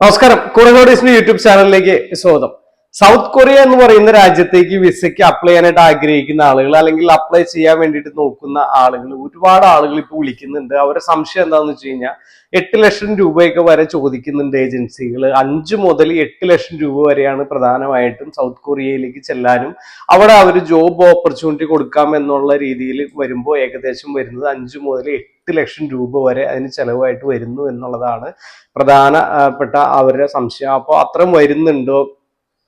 നമസ്കാരം. കുറകോടീസിന്റെ യൂട്യൂബ് ചാനലിലേക്ക് സ്വാഗതം. സൗത്ത് കൊറിയ എന്ന് പറയുന്ന രാജ്യത്തേക്ക് വിസയ്ക്ക് അപ്ലൈ ചെയ്യാനായിട്ട് ആഗ്രഹിക്കുന്ന ആളുകൾ അല്ലെങ്കിൽ അപ്ലൈ ചെയ്യാൻ വേണ്ടിയിട്ട് നോക്കുന്ന ആളുകൾ ഒരുപാട് ആളുകൾ ഇപ്പോൾ വിളിക്കുന്നുണ്ട്. അവരുടെ സംശയം എന്താണെന്ന് വെച്ച് കഴിഞ്ഞാൽ എട്ട് ലക്ഷം രൂപയൊക്കെ വരെ ചോദിക്കുന്നുണ്ട് ഏജൻസികൾ അഞ്ച് മുതൽ എട്ട് ലക്ഷം രൂപ വരെയാണ് പ്രധാനമായിട്ടും സൗത്ത് കൊറിയയിലേക്ക് ചെല്ലാനും അവിടെ അവർ ജോബ് ഓപ്പർച്യൂണിറ്റി കൊടുക്കാം എന്നുള്ള രീതിയിൽ വരുമ്പോൾ ഏകദേശം വരുന്നത് അഞ്ച് മുതൽ എട്ട് ലക്ഷം രൂപ വരെ അതിന് ചെലവായിട്ട് വരുന്നു എന്നുള്ളതാണ് പ്രധാനപ്പെട്ട അവരുടെ സംശയം. അപ്പോൾ അത്രയും വരുന്നുണ്ടോ?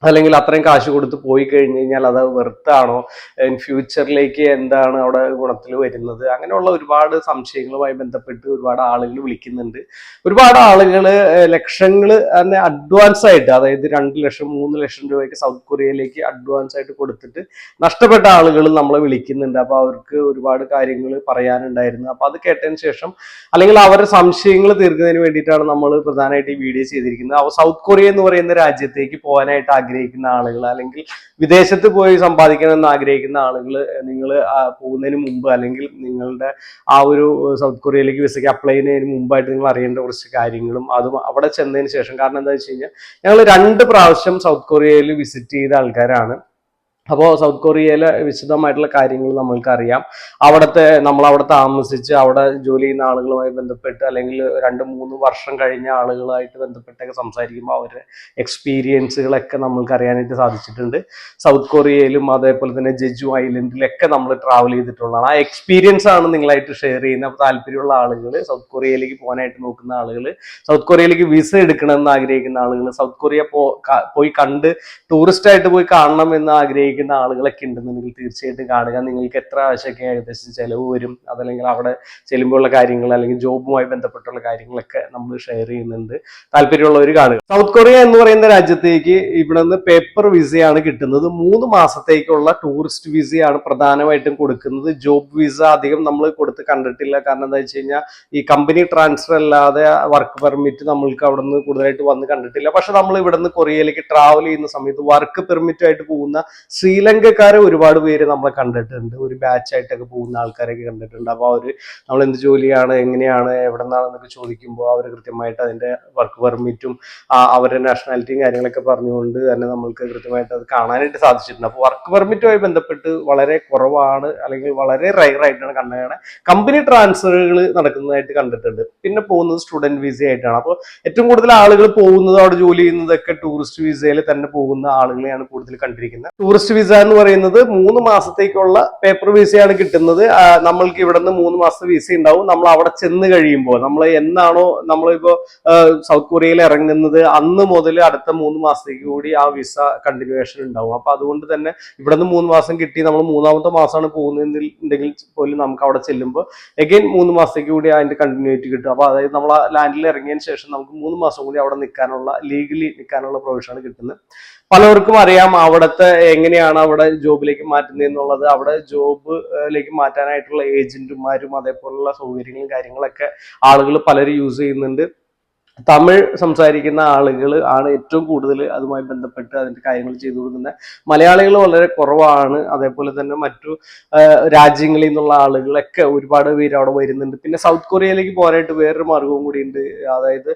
അല്ലെങ്കിൽ അത്രയും കാശ് കൊടുത്ത് പോയി കഴിഞ്ഞ് കഴിഞ്ഞാൽ അത് വെറുത്താണോ? ഫ്യൂച്ചറിലേക്ക് എന്താണ് അവിടെ ഗുണത്തിൽ വരുന്നത്? അങ്ങനെയുള്ള ഒരുപാട് സംശയങ്ങളുമായി ബന്ധപ്പെട്ട് ഒരുപാട് ആളുകൾ വിളിക്കുന്നുണ്ട്. ഒരുപാട് ആളുകൾ ലക്ഷങ്ങൾ തന്നെ അഡ്വാൻസ് ആയിട്ട് അതായത് രണ്ട് ലക്ഷം മൂന്ന് ലക്ഷം രൂപയ്ക്ക് സൗത്ത് കൊറിയയിലേക്ക് അഡ്വാൻസ് ആയിട്ട് കൊടുത്തിട്ട് നഷ്ടപ്പെട്ട ആളുകൾ നമ്മളെ വിളിക്കുന്നുണ്ട്. അപ്പോൾ അവർക്ക് ഒരുപാട് കാര്യങ്ങൾ പറയാനുണ്ടായിരുന്നു. അപ്പോൾ അത് കേട്ടതിന് ശേഷം അല്ലെങ്കിൽ അവരുടെ സംശയങ്ങൾ തീർക്കുന്നതിന് വേണ്ടിയിട്ടാണ് നമ്മൾ പ്രധാനമായിട്ട് ഈ വീഡിയോ ചെയ്തിരിക്കുന്നത്. അപ്പോൾ സൗത്ത് കൊറിയ എന്ന് പറയുന്ന രാജ്യത്തേക്ക് പോകാനായിട്ട് ആഗ്രഹിക്കുന്ന ആളുകൾ അല്ലെങ്കിൽ വിദേശത്ത് പോയി സമ്പാദിക്കണമെന്ന് ആഗ്രഹിക്കുന്ന ആളുകൾ നിങ്ങൾ പോകുന്നതിന് മുമ്പ് അല്ലെങ്കിൽ നിങ്ങളുടെ ആ ഒരു സൗത്ത് കൊറിയയിലേക്ക് വിസയ്ക്ക് അപ്ലൈ ചെയ്യുന്നതിന് മുമ്പായിട്ട് നിങ്ങൾ അറിയേണ്ട കുറച്ച് കാര്യങ്ങളും അതും അവിടെ ചെന്നതിന് ശേഷം. കാരണം എന്താ വെച്ച് കഴിഞ്ഞാൽ ഞങ്ങൾ രണ്ട് പ്രാവശ്യം സൗത്ത് കൊറിയയിൽ വിസിറ്റ് ചെയ്ത ആൾക്കാരാണ്. അപ്പോൾ സൗത്ത് കൊറിയയിലെ വിശദമായിട്ടുള്ള കാര്യങ്ങൾ നമ്മൾക്ക് അറിയാം അവിടുത്തെ നമ്മൾ അവിടെ താമസിച്ച് അവിടെ ജോലി ചെയ്യുന്ന ആളുകളുമായി ബന്ധപ്പെട്ട് അല്ലെങ്കിൽ രണ്ട് മൂന്ന് വർഷം കഴിഞ്ഞ ആളുകളായിട്ട് ബന്ധപ്പെട്ടൊക്കെ സംസാരിക്കുമ്പോൾ അവരുടെ എക്സ്പീരിയൻസുകളൊക്കെ നമ്മൾക്ക് അറിയാനായിട്ട് സാധിച്ചിട്ടുണ്ട്. സൗത്ത് കൊറിയയിലും അതേപോലെ തന്നെ ജെജു ഐലൻഡിലൊക്കെ നമ്മൾ ട്രാവൽ ചെയ്തിട്ടുള്ളതാണ്. ആ എക്സ്പീരിയൻസ് ആണ് നിങ്ങളായിട്ട് ഷെയർ ചെയ്യുന്ന താല്പര്യമുള്ള ആളുകൾ സൗത്ത് കൊറിയയിലേക്ക് പോകാനായിട്ട് നോക്കുന്ന ആളുകൾ സൗത്ത് കൊറിയയിലേക്ക് വിസ എടുക്കണമെന്ന് ആഗ്രഹിക്കുന്ന ആളുകൾ സൗത്ത് കൊറിയ പോയി കണ്ട് ടൂറിസ്റ്റ് ആയിട്ട് പോയി കാണണം എന്ന് ആഗ്രഹിക്കുന്ന ആളുകളൊക്കെ ഉണ്ടെന്നുണ്ടെങ്കിൽ തീർച്ചയായിട്ടും കാണുക. നിങ്ങൾക്ക് എത്ര ആവശ്യമൊക്കെ ഏകദേശം ചിലവ് വരും അതല്ലെങ്കിൽ അവിടെ ചെല്ലുമ്പോഴുള്ള കാര്യങ്ങൾ അല്ലെങ്കിൽ ജോബുമായി ബന്ധപ്പെട്ടുള്ള കാര്യങ്ങളൊക്കെ നമ്മൾ ഷെയർ ചെയ്യുന്നുണ്ട്. താല്പര്യമുള്ളവർ കാണുക. സൗത്ത് കൊറിയ എന്ന് പറയുന്ന രാജ്യത്തേക്ക് ഇവിടെ നിന്ന് പേപ്പർ വിസയാണ് കിട്ടുന്നത്. മൂന്ന് മാസത്തേക്കുള്ള ടൂറിസ്റ്റ് വിസയാണ് പ്രധാനമായിട്ടും കൊടുക്കുന്നത്. ജോബ് വിസ അധികം നമ്മൾ കൊടുത്ത് കണ്ടിട്ടില്ല. കാരണം എന്താ വെച്ച് കഴിഞ്ഞാൽ ഈ കമ്പനി ട്രാൻസ്ഫർ അല്ലാതെ വർക്ക് പെർമിറ്റ് നമ്മൾക്ക് അവിടെ നിന്ന് കൂടുതലായിട്ട് വന്ന് കണ്ടിട്ടില്ല. പക്ഷെ നമ്മൾ ഇവിടെ നിന്ന് കൊറിയയിലേക്ക് ട്രാവൽ ചെയ്യുന്ന സമയത്ത് വർക്ക് പെർമിറ്റ് ആയിട്ട് പോകുന്ന ശ്രീലങ്കക്കാരെ ഒരുപാട് പേര് നമ്മളെ കണ്ടിട്ടുണ്ട്. ഒരു ബാച്ച് ആയിട്ടൊക്കെ പോകുന്ന ആൾക്കാരൊക്കെ കണ്ടിട്ടുണ്ട്. അപ്പോൾ അവർ നമ്മൾ എന്ത് ജോലിയാണ് എങ്ങനെയാണ് എവിടെ നിന്നാണെന്നൊക്കെ ചോദിക്കുമ്പോൾ അവർ കൃത്യമായിട്ട് അതിന്റെ വർക്ക് പെർമിറ്റും അവരുടെ നാഷണാലിറ്റിയും കാര്യങ്ങളൊക്കെ പറഞ്ഞുകൊണ്ട് തന്നെ നമ്മൾക്ക് കൃത്യമായിട്ട് അത് കാണാനായിട്ട് സാധിച്ചിട്ടുണ്ട്. അപ്പോൾ വർക്ക് പെർമിറ്റുമായി ബന്ധപ്പെട്ട് വളരെ കുറവാണ് അല്ലെങ്കിൽ വളരെ റയർ ആയിട്ടാണ് കണ്ടത് കമ്പനി ട്രാൻസ്ഫറുകൾ നടക്കുന്നതായിട്ട് കണ്ടിട്ടുണ്ട്. പിന്നെ പോകുന്നത് സ്റ്റുഡന്റ് വിസ ആയിട്ടാണ്. അപ്പോൾ ഏറ്റവും കൂടുതൽ ആളുകൾ പോകുന്നത് അവിടെ ജോലി ചെയ്യുന്നതൊക്കെ ടൂറിസ്റ്റ് വിസയിൽ തന്നെ പോകുന്ന ആളുകളെയാണ് കൂടുതൽ കണ്ടിരിക്കുന്നത്. ടൂറിസ്റ്റ് വിസ എന്ന് പറയുന്നത് മൂന്ന് മാസത്തേക്കുള്ള പേപ്പർ വിസയാണ് കിട്ടുന്നത്. നമ്മൾക്ക് ഇവിടെ നിന്ന് മൂന്ന് മാസത്തെ വിസ ഉണ്ടാവും. നമ്മൾ അവിടെ ചെന്ന് കഴിയുമ്പോൾ നമ്മൾ എന്നാണോ നമ്മളിപ്പോ സൗത്ത് കൊറിയയിൽ ഇറങ്ങുന്നത് അന്ന് മുതൽ അടുത്ത മൂന്ന് മാസത്തേക്ക് കൂടി ആ വിസ കണ്ടിന്യൂവേഷൻ ഉണ്ടാവും. അപ്പൊ അതുകൊണ്ട് തന്നെ ഇവിടെ നിന്ന് മൂന്ന് മാസം കിട്ടി നമ്മൾ മൂന്നാമത്തെ മാസമാണ് പോകുന്നതെന്നുണ്ടെങ്കിൽ പോലും നമുക്ക് അവിടെ ചെല്ലുമ്പോൾ എഗെയിൻ മൂന്ന് മാസത്തേക്ക് കൂടി അതിന്റെ കണ്ടിന്യൂറ്റി കിട്ടും. അപ്പൊ അതായത് നമ്മൾ ലാൻഡിൽ ഇറങ്ങിയതിന് ശേഷം നമുക്ക് മൂന്ന് മാസം കൂടി അവിടെ നിൽക്കാനുള്ള ലീഗലി നിൽക്കാനുള്ള പ്രൊവിഷനാണ് കിട്ടുന്നത്. പലർക്കും അറിയാം അവിടുത്തെ എങ്ങനെയാണ് അവിടെ ജോബിലേക്ക് മാറ്റുന്നത് എന്നുള്ളത്? അവിടെ ജോബിലേക്ക് മാറ്റാനായിട്ടുള്ള ഏജന്റുമാരും അതേപോലുള്ള സൗകര്യങ്ങളും കാര്യങ്ങളൊക്കെ ആളുകൾ പലരും യൂസ് ചെയ്യുന്നുണ്ട്. തമിഴ് സംസാരിക്കുന്ന ആളുകൾ ആണ് ഏറ്റവും കൂടുതൽ അതുമായി ബന്ധപ്പെട്ട് അതിന്റെ കാര്യങ്ങൾ ചെയ്തു കൊടുക്കുന്നത്. മലയാളികൾ വളരെ കുറവാണ്. അതേപോലെ തന്നെ മറ്റു രാജ്യങ്ങളിൽ നിന്നുള്ള ആളുകളൊക്കെ ഒരുപാട് പേര് അവിടെ വരുന്നുണ്ട്. പിന്നെ സൗത്ത് കൊറിയയിലേക്ക് പോരായിട്ട് വേറൊരു മാർഗവും കൂടി ഉണ്ട്. അതായത്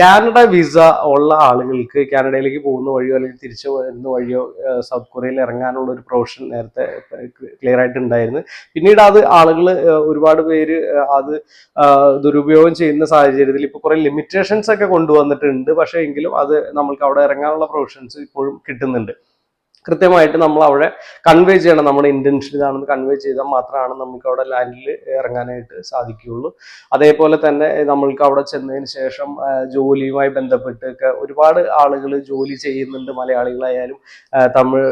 കാനഡ വിസ ഉള്ള ആളുകൾക്ക് കാനഡയിലേക്ക് പോകുന്ന വഴിയോ അല്ലെങ്കിൽ തിരിച്ചു വരുന്ന വഴിയോ സൗത്ത് കൊറിയയിൽ ഇറങ്ങാനുള്ള ഒരു പ്രൊവിഷൻ നേരത്തെ ക്ലിയർ ആയിട്ടുണ്ടായിരുന്നു. പിന്നീട് അത് ആളുകൾ ഒരുപാട് പേര് അത് ദുരുപയോഗം ചെയ്യുന്ന സാഹചര്യത്തിൽ ഇപ്പൊ കുറെ ലിമിറ്റേഷൻസ് ഒക്കെ കൊണ്ടുവന്നിട്ടുണ്ട്. പക്ഷേ എങ്കിലും അത് നമ്മൾക്ക് അവിടെ ഇറങ്ങാനുള്ള പ്രൊവിഷൻസ് ഇപ്പോഴും കിട്ടുന്നുണ്ട്. കൃത്യമായിട്ട് നമ്മൾ അവിടെ കൺവേ ചെയ്യണം. നമ്മുടെ ഇന്റൻഷൻ ഇതാണെന്ന് കൺവേ ചെയ്താൽ മാത്രമാണ് നമുക്ക് അവിടെ ലാൻഡിൽ ഇറങ്ങാനായിട്ട് സാധിക്കുകയുള്ളൂ. അതേപോലെ തന്നെ നമ്മൾക്ക് അവിടെ ചെന്നതിന് ശേഷം ജോലിയുമായി ബന്ധപ്പെട്ടൊക്കെ ഒരുപാട് ആളുകൾ ജോലി ചെയ്യുന്നുണ്ട്. മലയാളികളായാലും തമിഴ്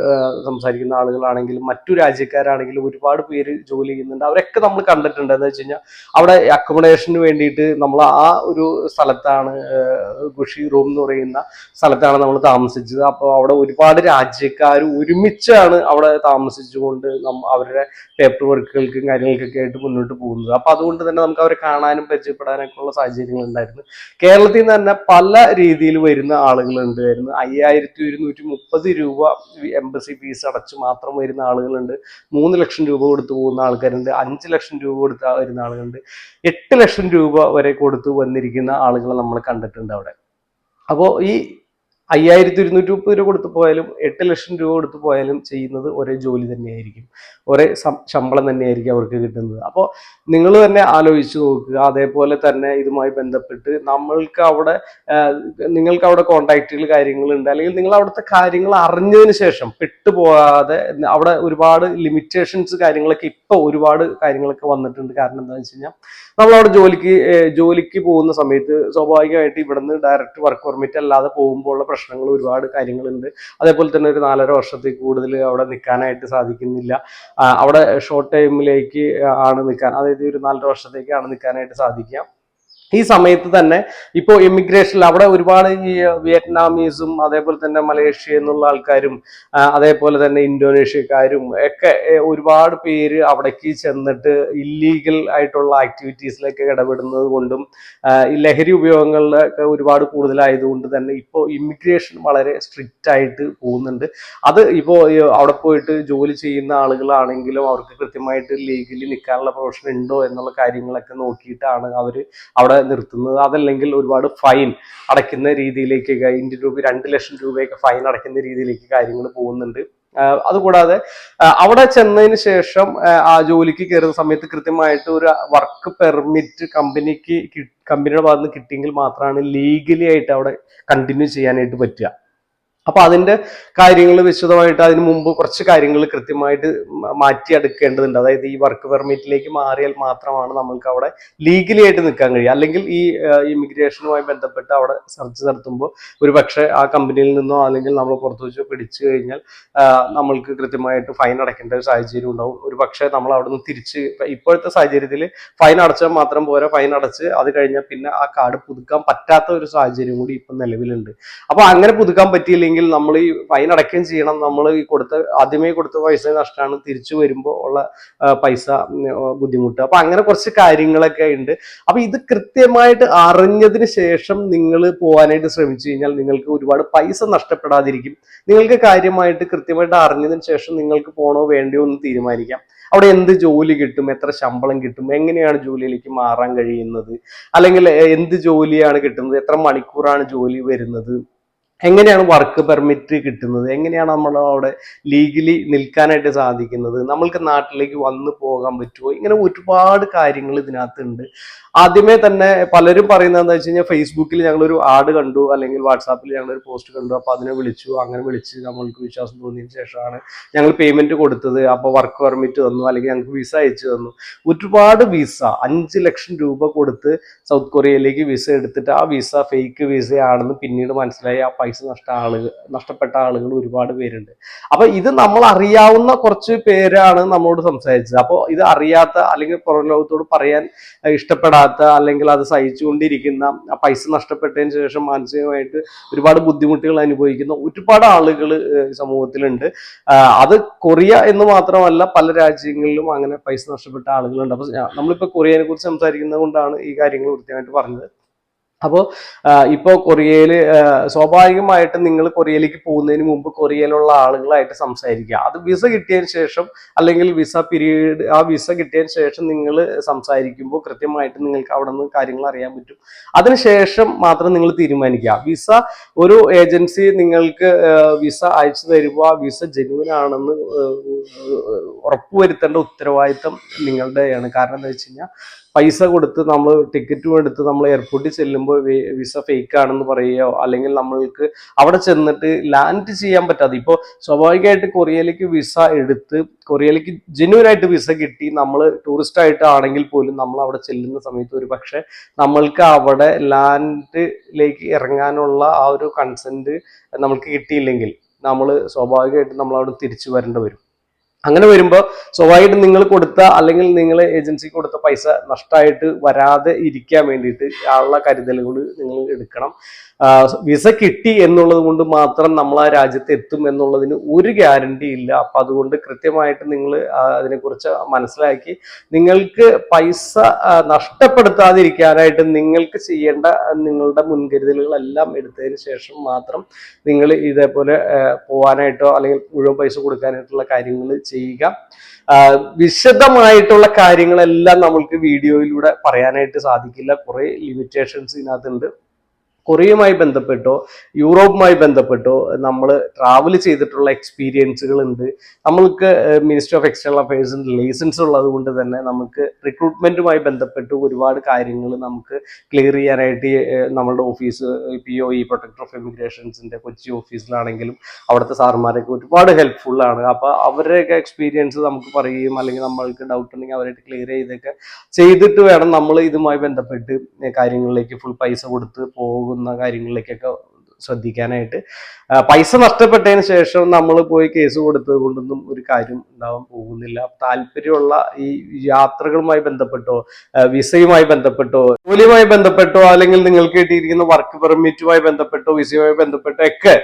സംസാരിക്കുന്ന ആളുകളാണെങ്കിലും മറ്റു രാജ്യക്കാരാണെങ്കിലും ഒരുപാട് പേര് ജോലി ചെയ്യുന്നുണ്ട്. അവരൊക്കെ നമ്മൾ കണ്ടിട്ടുണ്ട്. എന്ന് വെച്ച് കഴിഞ്ഞാൽ അവിടെ അക്കോമഡേഷന് വേണ്ടിയിട്ട് നമ്മൾ ആ ഒരു സ്ഥലത്താണ് ഗുഷി റൂം എന്ന് പറയുന്ന സ്ഥലത്താണ് നമ്മൾ താമസിച്ചത്. അപ്പോൾ അവിടെ ഒരുപാട് രാജ്യക്കാർ ഒരുമിച്ചാണ് അവിടെ താമസിച്ചുകൊണ്ട് അവരുടെ പേപ്പർ വർക്കുകൾക്കും കാര്യങ്ങൾക്കൊക്കെ ആയിട്ട് മുന്നോട്ട് പോകുന്നത്. അപ്പൊ അതുകൊണ്ട് തന്നെ നമുക്ക് അവരെ കാണാനും പരിചയപ്പെടാനൊക്കെ ഉള്ള സാഹചര്യങ്ങൾ ഉണ്ടായിരുന്നു. കേരളത്തിൽ നിന്ന് തന്നെ പല രീതിയിൽ വരുന്ന ആളുകൾ ഉണ്ടായിരുന്നു അയ്യായിരത്തി ഒരുന്നൂറ്റി മുപ്പത് രൂപ എംബസി ഫീസ് അടച്ച് മാത്രം വരുന്ന ആളുകളുണ്ട്. മൂന്ന് ലക്ഷം രൂപ കൊടുത്തു പോകുന്ന ആൾക്കാരുണ്ട്. അഞ്ച് ലക്ഷം രൂപ കൊടുത്ത് വരുന്ന ആളുകളുണ്ട്. എട്ട് ലക്ഷം രൂപ വരെ കൊടുത്തു വന്നിരിക്കുന്ന ആളുകളെ നമ്മൾ കണ്ടിട്ടുണ്ട് അവിടെ. അപ്പോൾ ഈ അയ്യായിരത്തി ഇരുന്നൂറ്റി മുപ്പത് രൂപ കൊടുത്തു പോയാലും എട്ട് ലക്ഷം രൂപ കൊടുത്തു പോയാലും ചെയ്യുന്നത് ഒരേ ജോലി തന്നെയായിരിക്കും. ഒരേ ശമ്പളം തന്നെയായിരിക്കും അവർക്ക് കിട്ടുന്നത്. അപ്പോൾ നിങ്ങൾ തന്നെ ആലോചിച്ച് നോക്കുക. അതേപോലെ തന്നെ ഇതുമായി ബന്ധപ്പെട്ട് നമ്മൾക്ക് അവിടെ നിങ്ങൾക്ക് അവിടെ കോണ്ടാക്റ്റുകൾ കാര്യങ്ങളുണ്ട്. അല്ലെങ്കിൽ നിങ്ങൾ അവിടുത്തെ കാര്യങ്ങൾ അറിഞ്ഞതിന് ശേഷം പെട്ടുപോകാതെ അവിടെ ഒരുപാട് ലിമിറ്റേഷൻസ് കാര്യങ്ങളൊക്കെ ഇപ്പോൾ ഒരുപാട് കാര്യങ്ങളൊക്കെ വന്നിട്ടുണ്ട്. കാരണം എന്താണെന്ന് വെച്ച് കഴിഞ്ഞാൽ നമ്മളവിടെ ജോലിക്ക് ജോലിക്ക് പോകുന്ന സമയത്ത് സ്വാഭാവികമായിട്ട് ഇവിടുന്ന് ഡയറക്റ്റ് വർക്ക് പെർമിറ്റ് അല്ലാതെ പോകുമ്പോൾ ഉള്ള പ്രശ്നങ്ങൾ ഒരുപാട് കാര്യങ്ങളുണ്ട്. അതേപോലെ തന്നെ ഒരു നാലര വർഷത്തിൽ കൂടുതൽ അവിടെ നിൽക്കാനായിട്ട് സാധിക്കുന്നില്ല. അവിടെ ഷോർട്ട് ടൈമിലേക്ക് ആണ് നിൽക്കാൻ അതായത് ഒരു നാലര വർഷത്തേക്കാണ് നിൽക്കാനായിട്ട് സാധിക്കുക. ഈ സമയത്ത് തന്നെ ഇപ്പോൾ ഇമിഗ്രേഷനിൽ അവിടെ ഒരുപാട് ഈ വിയറ്റ്നാമീസും അതേപോലെ തന്നെ മലേഷ്യ എന്നുള്ള ആൾക്കാരും അതേപോലെ തന്നെ ഇന്തോനേഷ്യക്കാരും ഒക്കെ ഒരുപാട് പേര് അവിടേക്ക് ചെന്നിട്ട് ഇല്ലീഗൽ ആയിട്ടുള്ള ആക്ടിവിറ്റീസിലൊക്കെ ഇടപെടുന്നത് കൊണ്ടും ലഹരി ഉപയോഗങ്ങളിലൊക്കെ ഒരുപാട് കൂടുതലായതുകൊണ്ട് തന്നെ ഇപ്പോൾ ഇമിഗ്രേഷൻ വളരെ സ്ട്രിക്റ്റ് ആയിട്ട് പോകുന്നുണ്ട്. അത് ഇപ്പോൾ അവിടെ പോയിട്ട് ജോലി ചെയ്യുന്ന ആളുകളാണെങ്കിലും അവർക്ക് കൃത്യമായിട്ട് ലീഗലി നിൽക്കാനുള്ള പ്രൊഫഷൻ ഉണ്ടോ എന്നുള്ള കാര്യങ്ങളൊക്കെ നോക്കിയിട്ടാണ് അവർ അവിടെ നിർത്തുന്നത്. അതല്ലെങ്കിൽ ഒരുപാട് ഫൈൻ അടയ്ക്കുന്ന രീതിയിലേക്ക് ഇന്ത്യൻ രൂപ രണ്ട് ലക്ഷം രൂപയൊക്കെ ഫൈൻ അടയ്ക്കുന്ന രീതിയിലേക്ക് കാര്യങ്ങൾ പോകുന്നുണ്ട്. അതുകൂടാതെ അവിടെ ചെന്നതിന് ശേഷം ആ ജോലിക്ക് കയറുന്ന സമയത്ത് കൃത്യമായിട്ട് ഒരു വർക്ക് പെർമിറ്റ് കമ്പനിക്ക് കമ്പനിയുടെ ഭാഗത്ത് നിന്ന് കിട്ടിയെങ്കിൽ മാത്രമാണ് ലീഗലി ആയിട്ട് അവിടെ കണ്ടിന്യൂ ചെയ്യാനായിട്ട് പറ്റുക. അപ്പൊ അതിന്റെ കാര്യങ്ങൾ വിശദമായിട്ട് അതിന് മുമ്പ് കുറച്ച് കാര്യങ്ങൾ കൃത്യമായിട്ട് മാറ്റിയെടുക്കേണ്ടതുണ്ട് അതായത് ഈ വർക്ക് പെർമിറ്റിലേക്ക് മാറിയാൽ മാത്രമാണ് നമ്മൾക്ക് അവിടെ ലീഗലി ആയിട്ട് നിൽക്കാൻ കഴിയുക. അല്ലെങ്കിൽ ഈ ഇമിഗ്രേഷനുമായി ബന്ധപ്പെട്ട് അവിടെ സെർച്ച് നടത്തുമ്പോൾ ഒരു പക്ഷേ ആ കമ്പനിയിൽ നിന്നോ അല്ലെങ്കിൽ നമ്മൾ പുറത്തു വെച്ചോ പിടിച്ചു കഴിഞ്ഞാൽ നമ്മൾക്ക് കൃത്യമായിട്ട് ഫൈൻ അടയ്ക്കേണ്ട ഒരു സാഹചര്യം ഉണ്ടാവും. ഒരു പക്ഷേ നമ്മൾ അവിടെ നിന്ന് തിരിച്ച് ഇപ്പോഴത്തെ സാഹചര്യത്തിൽ ഫൈൻ അടച്ചാൽ മാത്രം പോരാ. ഫൈൻ അടച്ച് അത് കഴിഞ്ഞാൽ പിന്നെ ആ കാർഡ് പുതുക്കാൻ പറ്റാത്ത ഒരു സാഹചര്യം കൂടി ഇപ്പം നിലവിലുണ്ട്. അപ്പൊ അങ്ങനെ പുതുക്കാൻ പറ്റിയില്ലെങ്കിൽ നമ്മൾ ഈ ഫൈൻ അടയ്ക്കുകയും ചെയ്യണം. നമ്മൾ ഈ കൊടുത്ത ആദ്യമേ കൊടുത്ത പൈസ നഷ്ടമാണ് തിരിച്ചു വരുമ്പോൾ ഉള്ള പൈസ ബുദ്ധിമുട്ട്. അപ്പൊ അങ്ങനെ കുറച്ച് കാര്യങ്ങളൊക്കെ ഉണ്ട് അപ്പൊ ഇത് കൃത്യമായിട്ട് അറിഞ്ഞതിന് ശേഷം നിങ്ങൾ പോകാനായിട്ട് ശ്രമിച്ചു കഴിഞ്ഞാൽ നിങ്ങൾക്ക് ഒരുപാട് പൈസ നഷ്ടപ്പെടാതിരിക്കും. നിങ്ങൾക്ക് കാര്യമായിട്ട് കൃത്യമായിട്ട് അറിഞ്ഞതിന് ശേഷം നിങ്ങൾക്ക് പോണോ വേണ്ടയോ എന്ന് തീരുമാനിക്കാം. അവിടെ എന്ത് ജോലി കിട്ടും? എത്ര ശമ്പളം കിട്ടും? എങ്ങനെയാണ് ജോലിയിലേക്ക് മാറാൻ കഴിയുന്നത്? അല്ലെങ്കിൽ എന്ത് ജോലിയാണ് കിട്ടുന്നത്? എത്ര മണിക്കൂറാണ് ജോലി വരുന്നത്? എങ്ങനെയാണ് വർക്ക് പെർമിറ്റ് കിട്ടുന്നത്? എങ്ങനെയാണ് നമ്മൾ അവിടെ ലീഗലി നിൽക്കാനായിട്ട് സാധിക്കുന്നത്? നമ്മൾക്ക് നാട്ടിലേക്ക് വന്നു പോകാൻ പറ്റുമോ ഇങ്ങനെ ഒരുപാട് കാര്യങ്ങൾ ഇതിനകത്തുണ്ട്. ആദ്യമേ തന്നെ പലരും പറയുന്നത് എന്താ വെച്ച് കഴിഞ്ഞാൽ ഫേസ്ബുക്കിൽ ഞങ്ങളൊരു ആഡ് കണ്ടു അല്ലെങ്കിൽ വാട്സാപ്പിൽ ഞങ്ങളൊരു പോസ്റ്റ് കണ്ടു. അപ്പൊ അതിനെ വിളിച്ചു. അങ്ങനെ വിളിച്ച് നമ്മൾക്ക് വിശ്വാസം തോന്നിയതിന് ശേഷമാണ് ഞങ്ങൾ പേയ്മെന്റ് കൊടുത്തത്. അപ്പൊ വർക്ക് പെർമിറ്റ് തന്നു അല്ലെങ്കിൽ ഞങ്ങൾക്ക് വിസ അയച്ചു തന്നു. ഒരുപാട് വിസ അഞ്ച് ലക്ഷം രൂപ കൊടുത്ത് സൗത്ത് കൊറിയയിലേക്ക് വിസ എടുത്തിട്ട് ആ വിസ ഫേക്ക് വിസയാണെന്ന് പിന്നീട് മനസ്സിലായി. ആ പൈസ നഷ്ട ആളുകൾ നഷ്ടപ്പെട്ട ആളുകൾ ഒരുപാട് പേരുണ്ട്. അപ്പൊ ഇത് നമ്മൾ അറിയാവുന്ന കുറച്ച് പേരാണ് നമ്മളോട് സംസാരിച്ചത്. അപ്പോൾ ഇത് അറിയാത്ത അല്ലെങ്കിൽ പുറം ലോകത്തോട് പറയാൻ ഇഷ്ടപ്പെടാത്ത അല്ലെങ്കിൽ അത് സഹിച്ചുകൊണ്ടിരിക്കുന്ന പൈസ നഷ്ടപ്പെട്ടതിന് ശേഷം മാനസികമായിട്ട് ഒരുപാട് ബുദ്ധിമുട്ടുകൾ അനുഭവിക്കുന്ന ഒരുപാട് ആളുകൾ സമൂഹത്തിലുണ്ട്. അത് കൊറിയ എന്ന് മാത്രമല്ല പല രാജ്യങ്ങളിലും അങ്ങനെ പൈസ നഷ്ടപ്പെട്ട ആളുകളുണ്ട്. അപ്പൊ നമ്മളിപ്പോ കൊറിയനെ കുറിച്ച് സംസാരിക്കുന്നത് കൊണ്ടാണ് ഈ കാര്യങ്ങൾ കൃത്യമായിട്ട് പറഞ്ഞത്. അപ്പോൾ ഇപ്പോൾ കൊറിയയിൽ സ്വാഭാവികമായിട്ടും നിങ്ങൾ കൊറിയയിലേക്ക് പോകുന്നതിന് മുമ്പ് കൊറിയയിലുള്ള ആളുകളായിട്ട് സംസാരിക്കുക. അത് വിസ കിട്ടിയതിന് ശേഷം അല്ലെങ്കിൽ വിസ പിരീഡ് ആ വിസ കിട്ടിയതിന് ശേഷം നിങ്ങൾ സംസാരിക്കുമ്പോൾ കൃത്യമായിട്ട് നിങ്ങൾക്ക് അവിടെ നിന്ന് കാര്യങ്ങൾ അറിയാൻ പറ്റും. അതിനുശേഷം മാത്രം നിങ്ങൾ തീരുമാനിക്കുക. വിസ ഒരു ഏജൻസി നിങ്ങൾക്ക് വിസ അയച്ചു തരുമ്പോൾ ആ വിസ ജെനുവൻ ആണെന്ന് ഉറപ്പുവരുത്തേണ്ട ഉത്തരവാദിത്തം നിങ്ങളുടെയാണ്. കാരണം എന്താ വെച്ച് കഴിഞ്ഞാൽ പൈസ കൊടുത്ത് നമ്മൾ ടിക്കറ്റും എടുത്ത് നമ്മൾ എയർപോർട്ടിൽ ചെല്ലുമ്പോൾ വിസ ഫേക്ക് ആണെന്ന് പറയുകയോ അല്ലെങ്കിൽ നമ്മൾക്ക് അവിടെ ചെന്നിട്ട് ലാൻഡ് ചെയ്യാൻ പറ്റാതെ. ഇപ്പോൾ സ്വാഭാവികമായിട്ട് കൊറിയയിലേക്ക് വിസ എടുത്ത് കൊറിയയിലേക്ക് ജെന്യൂൻ ആയിട്ട് വിസ കിട്ടി നമ്മൾ ടൂറിസ്റ്റ് ആയിട്ട് ആണെങ്കിൽ പോലും നമ്മൾ അവിടെ ചെല്ലുന്ന സമയത്ത് ഒരു പക്ഷേ നമ്മൾക്ക് അവിടെ ലാൻഡിലേക്ക് ഇറങ്ങാനുള്ള ആ ഒരു കൺസെന്റ് നമ്മൾക്ക് കിട്ടിയില്ലെങ്കിൽ നമ്മൾ സ്വാഭാവികമായിട്ടും നമ്മൾ അവിടെ തിരിച്ചു വരേണ്ടി വരും. അങ്ങനെ വരുമ്പോൾ സ്വാഭാവികമായിട്ടും നിങ്ങൾ കൊടുത്ത അല്ലെങ്കിൽ നിങ്ങൾ ഏജൻസി കൊടുത്ത പൈസ നഷ്ടമായിട്ട് വരാതെ ഇരിക്കാൻ വേണ്ടിയിട്ട് ആളുള്ള കരുതലുകൾ നിങ്ങൾ എടുക്കണം. വിസ കിട്ടി എന്നുള്ളത് കൊണ്ട് മാത്രം നമ്മൾ ആ രാജ്യത്ത് എത്തും എന്നുള്ളതിന് ഒരു ഗ്യാരണ്ടി ഇല്ല. അപ്പം അതുകൊണ്ട് കൃത്യമായിട്ട് നിങ്ങൾ അതിനെക്കുറിച്ച് മനസ്സിലാക്കി നിങ്ങൾക്ക് പൈസ നഷ്ടപ്പെടുത്താതിരിക്കാനായിട്ട് നിങ്ങൾക്ക് ചെയ്യേണ്ട നിങ്ങളുടെ മുൻകരുതലുകളെല്ലാം എടുത്തതിന് ശേഷം മാത്രം നിങ്ങൾ ഇതേപോലെ പോകാനായിട്ടോ അല്ലെങ്കിൽ മുഴുവൻ പൈസ കൊടുക്കാനായിട്ടുള്ള കാര്യങ്ങൾ ചെയ്യുക. വിശദമായിട്ടുള്ള കാര്യങ്ങളെല്ലാം നമ്മൾക്ക് വീഡിയോയിലൂടെ പറയാനായിട്ട് സാധിക്കില്ല. കുറെ ലിമിറ്റേഷൻസ് ഇതിനകത്തുണ്ട്. കൊറിയയുമായി ബന്ധപ്പെട്ടോ യൂറോപ്പുമായി ബന്ധപ്പെട്ടോ നമ്മൾ ട്രാവൽ ചെയ്തിട്ടുള്ള എക്സ്പീരിയൻസുകൾ ഉണ്ട് നമ്മൾക്ക് മിനിസ്ട്രി ഓഫ് എക്സ്റ്റേണൽ അഫയേഴ്സിന്റെ ലൈസൻസ് ഉള്ളത് കൊണ്ട് തന്നെ നമുക്ക് റിക്രൂട്ട്മെന്റുമായി ബന്ധപ്പെട്ട് ഒരുപാട് കാര്യങ്ങൾ നമുക്ക് ക്ലിയർ ചെയ്യാനായിട്ട് നമ്മളുടെ office P O E protector of ഇമിഗ്രേഷൻസിന്റെ Kochi ഓഫീസിലാണെങ്കിലും അവിടുത്തെ സാറുമാരൊക്കെ ഒരുപാട് ഹെൽപ്ഫുൾ ആണ്. അപ്പോൾ അവരുടെയൊക്കെ എക്സ്പീരിയൻസ് നമുക്ക് പറയുകയും അല്ലെങ്കിൽ നമ്മൾക്ക് ഡൗട്ട് ഉണ്ടെങ്കിൽ അവരായിട്ട് ക്ലിയർ ചെയ്തൊക്കെ ചെയ്തിട്ട് വേണം നമ്മൾ ഇതുമായി ബന്ധപ്പെട്ട് കാര്യങ്ങളിലേക്ക് ഫുൾ പൈസ കൊടുത്ത് പോകുന്ന കാര്യങ്ങളിലേക്കൊക്കെ ശ്രദ്ധിക്കാനായിട്ട്. പൈസ നഷ്ടപ്പെട്ടതിന് ശേഷം നമ്മൾ പോയി കേസ് കൊടുത്തത് കൊണ്ടൊന്നും ഒരു കാര്യം ഉണ്ടാവാൻ പോകുന്നില്ല. താല്പര്യമുള്ള ഈ യാത്രകളുമായി ബന്ധപ്പെട്ടോ വിസയുമായി ബന്ധപ്പെട്ടോ ജോലിയുമായി ബന്ധപ്പെട്ടോ അല്ലെങ്കിൽ നിങ്ങൾക്ക് കിട്ടിയിരിക്കുന്ന വർക്ക് പെർമിറ്റുമായി ബന്ധപ്പെട്ടോ വിസയുമായി ബന്ധപ്പെട്ടോ ഒക്കെ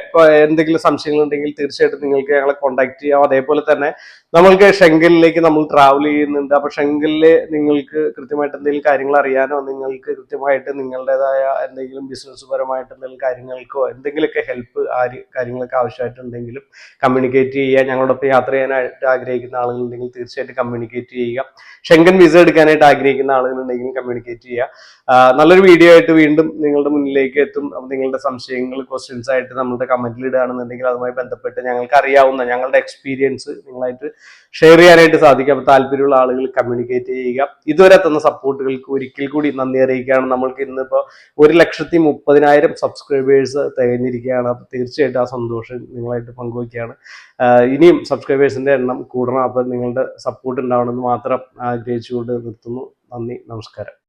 എന്തെങ്കിലും സംശയങ്ങൾ ഉണ്ടെങ്കിൽ തീർച്ചയായിട്ടും നിങ്ങൾക്ക് ഞങ്ങളെ കോൺടാക്ട് ചെയ്യാം. അതേപോലെ തന്നെ നമ്മൾക്ക് ഷെങ്കലിലേക്ക് നമ്മൾ ട്രാവൽ ചെയ്യുന്നുണ്ട്. അപ്പൊ ഷെങ്കലിൽ നിങ്ങൾക്ക് കൃത്യമായിട്ട് എന്തെങ്കിലും കാര്യങ്ങൾ അറിയാനോ നിങ്ങൾക്ക് കൃത്യമായിട്ട് നിങ്ങളുടേതായ എന്തെങ്കിലും ബിസിനസ് പരമായിട്ട് എന്തെങ്കിലും കാര്യങ്ങൾക്കോ എന്തെങ്കിലുമൊക്കെ ഹെൽപ്പ് ആര് കാര്യങ്ങളൊക്കെ ആവശ്യമായിട്ടുണ്ടെങ്കിലും കമ്മ്യൂണിക്കേറ്റ് ചെയ്യുക. ഞങ്ങളോടൊപ്പം യാത്ര ചെയ്യാനായിട്ട് ആഗ്രഹിക്കുന്ന ആളുകളുണ്ടെങ്കിൽ തീർച്ചയായിട്ടും കമ്മ്യൂണിക്കേറ്റ് ചെയ്യുക. ഷെങ്കൻ വിസ എടുക്കാനായിട്ട് ആഗ്രഹിക്കുന്ന ആളുകളുണ്ടെങ്കിൽ കമ്മ്യൂണിക്കേറ്റ് ചെയ്യുക. നല്ലൊരു വീഡിയോ ആയിട്ട് വീണ്ടും നിങ്ങളുടെ മുന്നിലേക്ക് എത്തും. നിങ്ങളുടെ സംശയങ്ങൾ ക്വസ്റ്റ്യൻസ് ആയിട്ട് നമ്മുടെ കമന്റിൽ ഇടുകയാണെന്നുണ്ടെങ്കിൽ അതുമായി ബന്ധപ്പെട്ട് ഞങ്ങൾക്ക് അറിയാവുന്ന ഞങ്ങളുടെ എക്സ്പീരിയൻസ് നിങ്ങളായിട്ട് ഷെയർ ചെയ്യാനായിട്ട് സാധിക്കും. അപ്പോൾ താല്പര്യമുള്ള ആളുകൾ കമ്മ്യൂണിക്കേറ്റ് ചെയ്യുക. ഇതുവരെ തന്ന സപ്പോർട്ടുകൾക്ക് ഒരിക്കൽ കൂടി നന്ദി അറിയിക്കുകയാണ്. നമ്മൾക്ക് ഇന്നിപ്പോൾ ഒരു ലക്ഷത്തി മുപ്പതിനായിരം സബ്സ്ക്രൈബേഴ്സ് തികഞ്ഞിരിക്കുകയാണ്. അപ്പോൾ തീർച്ചയായിട്ടും ആ സന്തോഷം നിങ്ങളായിട്ട് പങ്കുവയ്ക്കുകയാണ്. ഇനിയും സബ്സ്ക്രൈബേഴ്സിന്റെ എണ്ണം കൂടണം. അപ്പോൾ നിങ്ങളുടെ സപ്പോർട്ട് ഉണ്ടാവണമെന്ന് മാത്രം ആഗ്രഹിച്ചുകൊണ്ട് നിർത്തുന്നു. നന്ദി നമസ്കാരം.